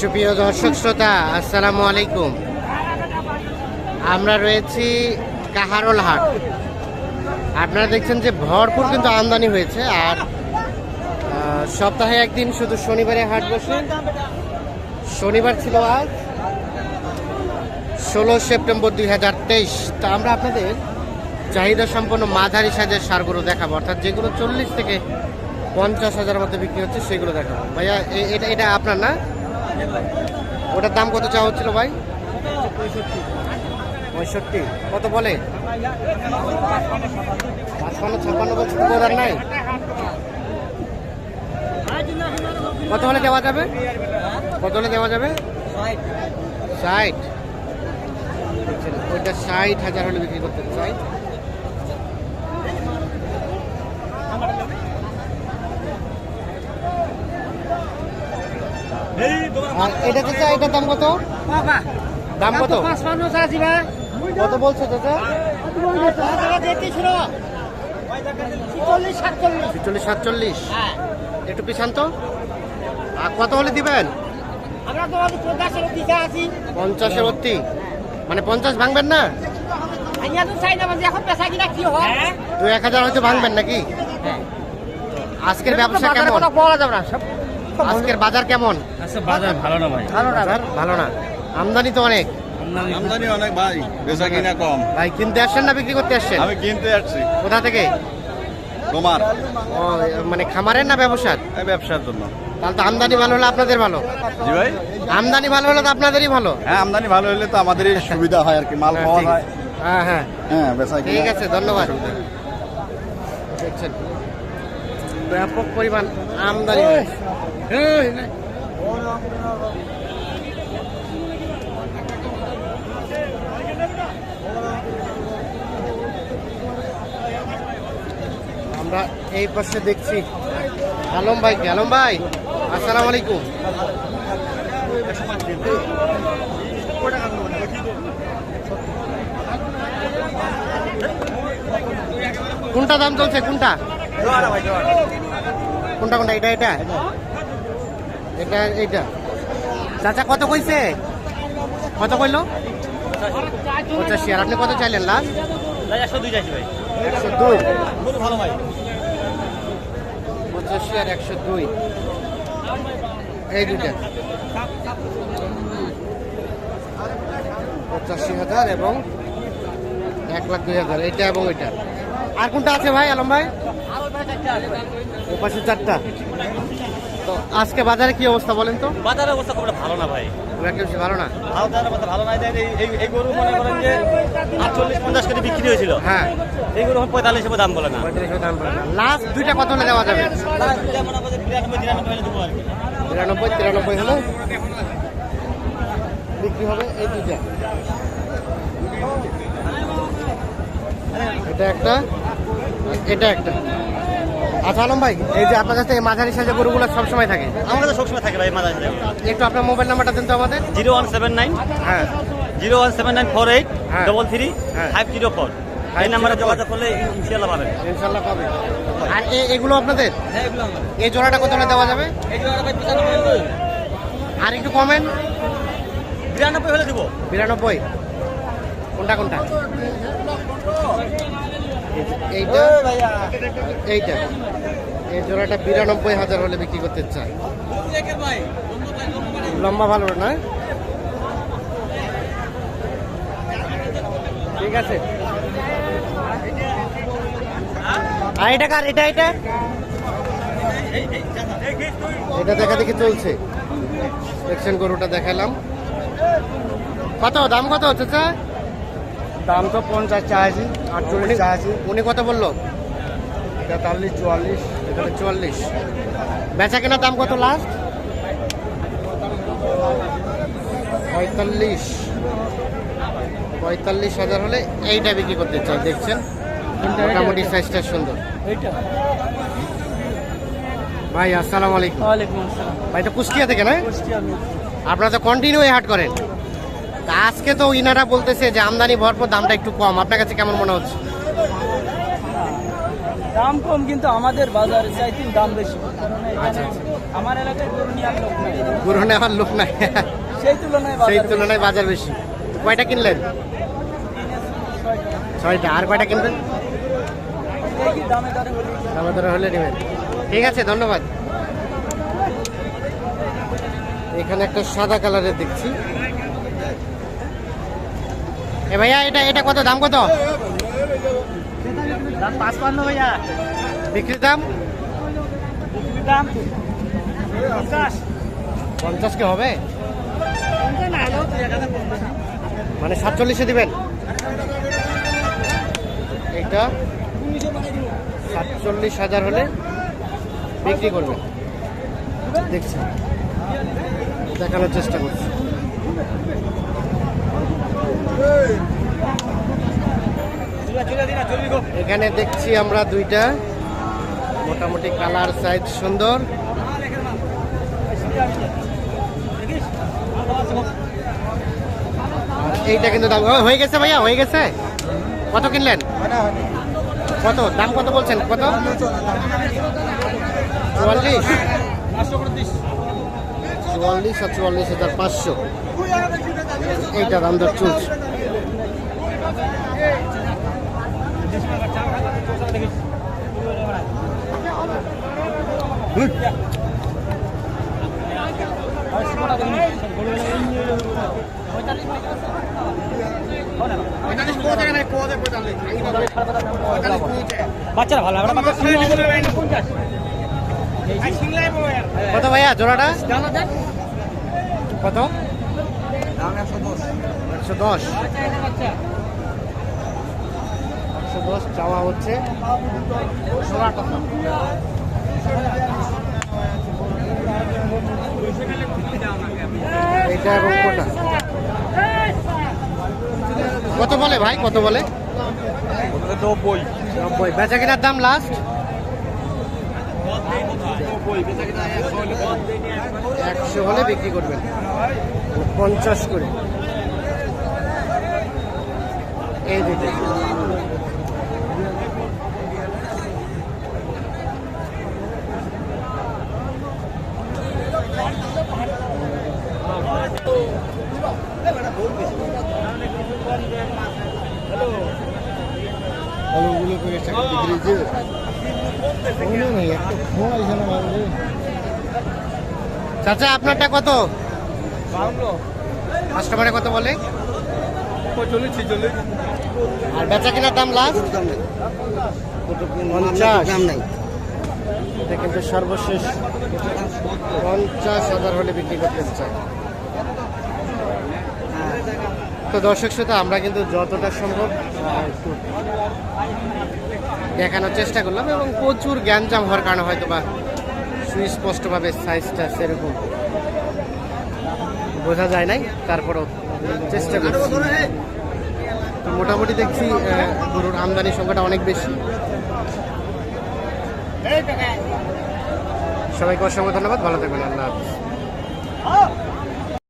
সুপ্রিয় দর্শক শ্রোতা, আসসালামু আলাইকুম। আমরা রয়েছি কাহারোল হাট। আপনারা দেখছেন যে ভরপুর কিন্তু আমদানি হয়েছে আর সপ্তাহে একদিন শুধু শনিবারে হাট বসে। শনিবার ছিল আজ, ষোলো সেপ্টেম্বর দুই হাজার তেইশ। তা আমরা আপনাদের চাহিদা সম্পন্ন মাঝারি সাইজের সারগুলো দেখাবো। অর্থাৎ যেগুলো চল্লিশ থেকে পঞ্চাশ হাজার মধ্যে বিক্রি হচ্ছে, সেগুলো দেখাবো। ভাইয়া এটা এটা আপনার না? ওটার দাম কত চাওয়া হচ্ছিল ভাই? পঁয়ষট্টি। কত বলে? পাঁচপান্ন, ছাপ্পান্ন বছর করার নাই। কত হলে দেওয়া যাবে? কত হলে দেওয়া যাবে? ষাট। ওইটা ষাট হাজার হলে বিক্রি করতে চাই আর এটা চাচা এটার দাম কত? দাম কত? কত বলছো চাচা? ছিচল্লিশ সাতচল্লিশ। একটু পিছান তো। আর কত হলে দিবেন? পঞ্চাশের অতি। মানে পঞ্চাশ ভাঙবেন না? দু এক হাজার হয়তো ভাঙবেন নাকি? আজকের ব্যবসা কেমন? আজকের বাজার কেমন? আচ্ছা বাজার ভালো না ভাই। বাজার ভালো না। আমদানি তো অনেক। আমদানি অনেক ভাই বেচা কিনা কম। ভাই কিনতে আসছেন না বিক্রি করতে আসছেন? আমি কিনতে আসছি। কোথা থেকে? তোমার? মানে খামারের না ব্যবসার? ব্যবসার জন্য। তাহলে তো আমদানি ভালো হলে আপনাদের ভালো। জি ভাই? আমদানি ভালো হলে তো আপনাদেরই ভালো। হ্যাঁ আমদানি ভালো হলে তো আমাদেরই সুবিধা হয় আর কি মাল হ্যাঁ, পাওয়া হ্যাঁ হ্যাঁ। হ্যাঁ বেচা ঠিক আছে ধন্যবাদ। দেখছেন। ব্যাপক পরিমাণ আমদানি। আমরা এই পাশে দেখছি আলম ভাই? আলম ভাই আসসালামু আলাইকুম। কোনটা দাম চলছে? কোনটা? কোনটা কোনটা? এটা এটা? এটা এইটা। চাচা কত কইছে? কত কইলো? পঁচাশি। আর আপনি কত চাইলেন লাস্ট? একশো দুই যাচ্ছি ভাই। একশো দুই? ভালো ভাই। পঁচাশি আর একশো দুই। এই দুইটা। পঁচাশি হাজার এবং এক লাখ দুই হাজার। এইটা এবং ওইটা আর কোনটা আছে ভাই আলম ভাই? ও পাশে চারটা। তো আজকে বাজারে কি অবস্থা বলেন তো? বাজারের অবস্থা খুব ভালো না ভাই। খুব একটা বেশি ভালো না? ভালো অবস্থা ভালো দেয় এই এই গরু মনে করেন যে আটচল্লিশ পঞ্চাশ করে বিক্রি হয়েছিল। হ্যাঁ। এই গরু পঁয়তাল্লিশ দাম বলে না। পঁয়ত্রিশশো দাম পড়ে না। লাস্ট দুইটা কত হলে দেওয়া যাবে? তিরানব্বই হলে দেবো আর কি তিরানব্বই তিরানব্বই হলে বিক্রি হবে এই দুইটা। এটা একটা। এটা একটা। আচ্ছা আলম ভাই এই যে আপনার কাছে এই মাঝারি সাইজের গরুগুলো সবসময় থাকে? আমার কাছে সবসময় থাকে ভাই মাথা একটু আপনার মোবাইল নাম্বারটা দিন তো আমাদের। জিরো ওয়ান সেভেন নাইন হ্যাঁ। Zero one seven nine four eight হ্যাঁ। ডবল থ্রি হ্যাঁ। Five zero four. এই নাম্বারে যোগাযোগ করলে ইনশাল্লাহ পাবেন। ইনশাল্লাহ পাবে আর এ- এগুলো আপনাদের? হ্যাঁ এই জোড়াটা কত দেওয়া যাবে? আর একটু কমেন। বিরানব্বই হলে দেবো। বিরানব্বই। কোনটা কোনটা? এইটা? এইটা। এই জোড়াটা বিরানব্বই হাজার হলে বিক্রি করতে চাই লম্বা ভালো না? ঠিক আছে। আর এটা কার? এটা এটা? এটা দেখা দেখি চলছে। দেখছেন গরুটা দেখালাম। কত? দাম কত হচ্ছে স্যার? দাম তো পঞ্চাশ চাইছি আটচল্লিশ চাইছি। উনি কত বলল? তেতাল্লিশ চুয়াল্লিশ এখানে চুয়াল্লিশ। বেচা কেনার দাম কত লাস্ট পঁয়তাল্লিশ। পঁয়তাল্লিশ হাজার হলে এইটা বিক্রি করতে চাই দেখছেন? মোটামুটি সাইজটা সুন্দর। ভাই আসসালামু আলাইকুম। ভাই তো কুষ্টিয়া থেকে না? আপনারা তো কন্টিনিউ হাট করেন। আজকে তো ইনারা বলতেছে যে আমদানি ভরপুর দামটা একটু কম। আপনার কাছে কেমন মনে হচ্ছে? দাম কম কিন্তু আমাদের বাজারে চাইতে দাম বেশি। আচ্ছা, আচ্ছা। আমার এলাকায় গরু নিয়ে লোক নাই। গরু নেওয়ার লোক নাই। সেই তুলনায় সেই তুলনায় বাজার বেশি। কয়টা কিনলেন? ছয়টা। আর কয়টা কিনবেন? দামে দরে হলে নেবেন। ঠিক আছে ধন্যবাদ। এখানে একটা সাদা কালারের দেখছি। এ ভাইয়া এটা এটা কত দাম কত? দাম ভাইয়া। বিক্রির দাম? দাম পঞ্চাশ। পঞ্চাশ কে হবে? মানে সাতচল্লিশে দিবেন? এটা সাতচল্লিশ হাজার হলে বিক্রি করবেন। দেখছি দেখানোর চেষ্টা করছি। এখানে দেখছি আমরা দুইটা। মোটামুটি কালার সাইজ সুন্দর। এইটা কিন্তু দাম হয়ে গেছে ভাইয়া, হয়ে গেছে? কত কিনলেন? কত? দাম কত বলছেন? কত? চুয়াল্লিশ। চুয়াল্লিশ আর চুয়াল্লিশ হাজার পাঁচশো। এইটা দাম দর চলছে। বাচ্চারা ভালো, আমরা কত ভাইয়া, জোড়াটা? কত? একশো দশ। একশো দশ, চাওয়া হচ্ছে। ষোলো টাকা এটা এবং কোটা কত বলে ভাই? কত বলে? নব্বই। নব্বই। বেচা কিনার দাম লাস্ট একশো হলে বিক্রি করবেন। পঞ্চাশ করে। এই দুটো আলুগুলো করে চাকরি দিয়েছে মনে নেই একটা ফোন আছে না বাবু চাচা আপনারটা কত? কাস্টমারে কত বলে? চল্লিশ আর বেচা কেনার দাম লাস্ট পঞ্চাশ। এটা কিন্তু সর্বশেষ পঞ্চাশ হাজার হলে বিক্রি করতে চাই। তো দর্শক শ্রোতা, আমরা কিন্তু যতটা সম্ভব দেখানোর চেষ্টা করলাম এবং প্রচুর জ্ঞানজাম হওয়ার কারণে হয়তো বা সুস্পষ্টভাবে সাইজটা সেরকম বোঝা যায় নাই। তারপরও চেষ্টা করছি। মোটামুটি দেখছি গরুর আমদানি সংখ্যাটা অনেক বেশি। সবাইকে অসংখ্য ধন্যবাদ ভালো থাকবেন আল্লাহ হাফিজ।